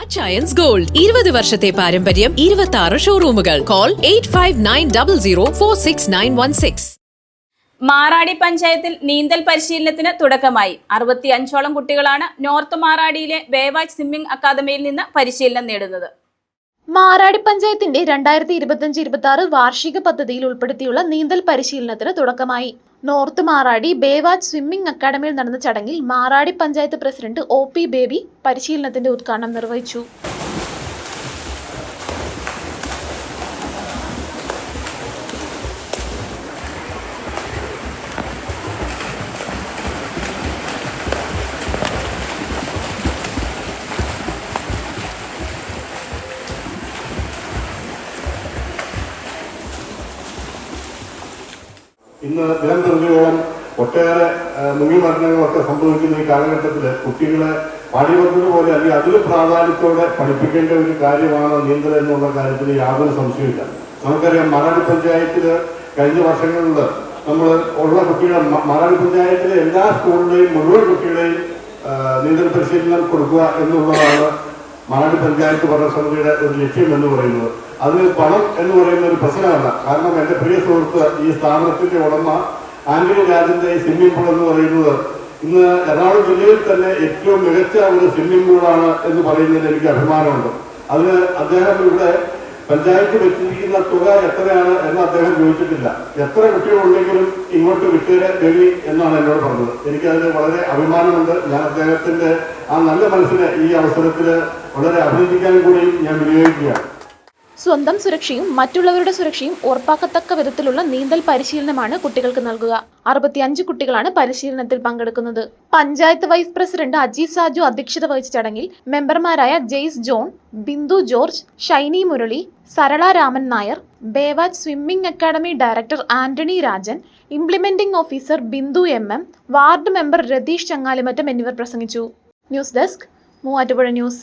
Achayans gold ഇരുപത് വർഷത്തെ പാരമ്പര്യം ഇരുപത്തി ആറ് ഷോറൂമുകൾ call eight five nine double zero four six nine one six Maradi പഞ്ചായത്തിൽ നീന്തൽ പരിശീലനത്തിന് തുടക്കമായി. അറുപത്തി അഞ്ചോളം കുട്ടികളാണ് നോർത്ത് മാറാടിയിലെ വേവാജ് സ്വിമ്മിംഗ് അക്കാദമിയിൽ നിന്ന് പരിശീലനം നേടുന്നത്. മാറാടി പഞ്ചായത്തിന്റെ രണ്ടായിരത്തി ഇരുപത്തിയഞ്ച് ഇരുപത്തി ആറ് വാർഷിക പദ്ധതിയിൽ ഉൾപ്പെടുത്തിയുള്ള നീന്തൽ പരിശീലനത്തിന് തുടക്കമായി. നോർത്ത് മാറാടി ബേവാജ് സ്വിമ്മിംഗ് അക്കാദമിയിൽ നടന്ന ചടങ്ങിൽ Maradi panchayat president O P Baby പരിശീലനത്തിന്റെ ഉദ്ഘാടനം നിർവഹിച്ചു. ഇന്ന് ദിനം പ്രതിയോളം ഒട്ടേറെ മുങ്ങി മരണങ്ങളൊക്കെ സംഭവിക്കുന്ന ഈ കാലഘട്ടത്തിൽ കുട്ടികളെ പാഠ്യപദ്ധതി പോലെ അല്ലെങ്കിൽ അതിൽ പ്രാധാന്യത്തോടെ പഠിപ്പിക്കേണ്ട ഒരു കാര്യമാണ് നീന്തൽ എന്നുള്ള കാര്യത്തിൽ യാതൊരു സംശയമില്ല നമുക്കറിയാം മറാടി പഞ്ചായത്തിൽ കഴിഞ്ഞ വർഷങ്ങളിൽ നമ്മൾ ഉള്ള കുട്ടികളെ മറാഠി പഞ്ചായത്തിലെ എല്ലാ സ്കൂളിലെയും മുഴുവൻ കുട്ടികളെയും നീന്തൽ പരിശീലനം കൊടുക്കുക എന്നുള്ളതാണ് മറാടി പഞ്ചായത്ത് ഭരണസമിതിയുടെ ഒരു ലക്ഷ്യം എന്ന് പറയുന്നത്. അത് പണം എന്ന് പറയുന്ന ഒരു പ്രശ്നമല്ല. കാരണം എന്റെ പ്രിയ സുഹൃത്ത് ഈ സ്ഥാപനത്തിന്റെ ഉടമ ആന്റണി രാജന്റെ ഈ സ്വിമ്മിംഗ് പൂൾ എന്ന് പറയുന്നത് ഇന്ന് എറണാകുളം ജില്ലയിൽ തന്നെ ഏറ്റവും മികച്ച ഒരു സ്വിമ്മിംഗ് പൂളാണ് എന്ന് പറയുന്നതിൽ എനിക്ക് അഭിമാനമുണ്ട്. അതിന് അദ്ദേഹം ഇവിടെ പഞ്ചായത്ത് വെച്ചിരിക്കുന്ന തുക എത്രയാണ് എന്ന് അദ്ദേഹം ചോദിച്ചിട്ടില്ല. എത്ര കുട്ടികളുണ്ടെങ്കിലും ഇങ്ങോട്ട് വിട്ടുതര രവി എന്നാണ് എന്നോട് പറഞ്ഞത്. എനിക്കതിന് വളരെ അഭിമാനമുണ്ട്. ഞാൻ അദ്ദേഹത്തിന്റെ ആ നല്ല മനസ്സിനെ ഈ അവസരത്തിൽ വളരെ അഭിനന്ദിക്കാൻ കൂടി ഞാൻ വിനിയോഗിക്കുകയാണ്. സ്വന്തം സുരക്ഷയും മറ്റുള്ളവരുടെ സുരക്ഷയും ഉറപ്പാക്കത്തക്ക വിധത്തിലുള്ള നീന്തൽ പരിശീലനമാണ് കുട്ടികൾക്ക് നൽകുക. അറുപത്തിയഞ്ച് കുട്ടികളാണ് പരിശീലനത്തിൽ പങ്കെടുക്കുന്നത്. പഞ്ചായത്ത് വൈസ് പ്രസിഡന്റ് അജി സാജു അധ്യക്ഷത വഹിച്ച ചടങ്ങിൽ മെമ്പർമാരായ Jaise John Bindu George Shiny Murali Sarala Raman Nair ബേവാജ് swimming academy director Antony Rajan implementing officer Bindu M M ward member Ratheesh Changalimattam എന്നിവർ പ്രസംഗിച്ചു. News desk Muvattupuzha news.